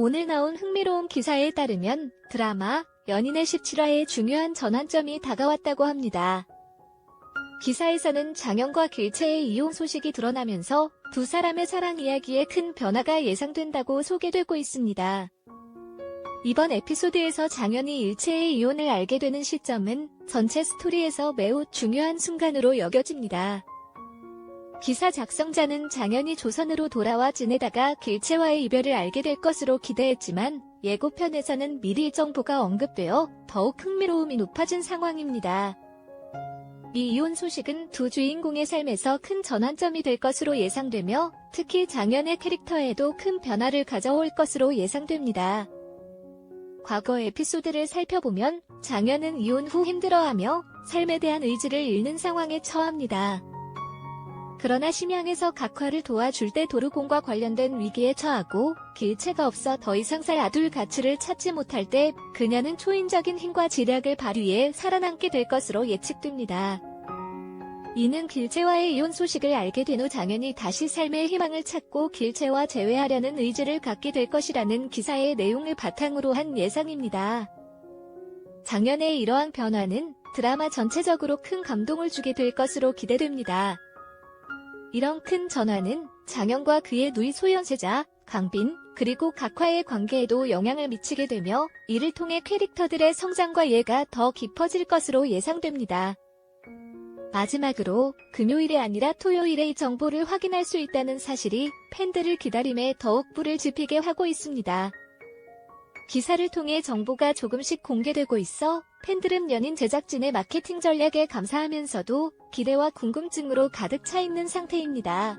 오늘 나온 흥미로운 기사에 따르면 드라마 연인의 17화에 중요한 전환점이 다가왔다고 합니다. 기사에서는 장현과 길채의 이혼 소식이 드러나면서 두 사람의 사랑 이야기에 큰 변화가 예상된다고 소개되고 있습니다. 이번 에피소드에서 장현이 일체의 이혼을 알게 되는 시점은 전체 스토리에서 매우 중요한 순간으로 여겨집니다. 기사 작성자는 장현이 조선으로 돌아와 지내다가 길채와의 이별을 알게 될 것으로 기대했지만 예고편에서는 미리 정보가 언급되어 더욱 흥미로움이 높아진 상황입니다. 이 이혼 소식은 두 주인공의 삶에서 큰 전환점이 될 것으로 예상되며 특히 장현의 캐릭터에도 큰 변화를 가져올 것으로 예상됩니다. 과거 에피소드를 살펴보면 장현은 이혼 후 힘들어하며 삶에 대한 의지를 잃는 상황에 처합니다. 그러나 심양에서 각화를 도와줄 때 도르공과 관련된 위기에 처하고 길체가 없어 더 이상 살 아둘 가치를 찾지 못할 때 그녀는 초인적인 힘과 지략을 발휘해 살아남게 될 것으로 예측됩니다. 이는 길체와의 이혼 소식을 알게 된 후 장현이 다시 삶의 희망을 찾고 길체와 재회하려는 의지를 갖게 될 것이라는 기사의 내용을 바탕으로 한 예상입니다. 장현의 이러한 변화는 드라마 전체적으로 큰 감동을 주게 될 것으로 기대됩니다. 이런 큰 전환은 장현과 그의 누이 소연세자, 강빈, 그리고 각화의 관계에도 영향을 미치게 되며 이를 통해 캐릭터들의 성장과 이해가 더 깊어질 것으로 예상됩니다. 마지막으로 금요일이 아니라 토요일의 정보를 확인할 수 있다는 사실이 팬들을 기다림에 더욱 불을 지피게 하고 있습니다. 기사를 통해 정보가 조금씩 공개되고 있어 팬들은 연인 제작진의 마케팅 전략에 감사하면서도 기대와 궁금증으로 가득 차 있는 상태입니다.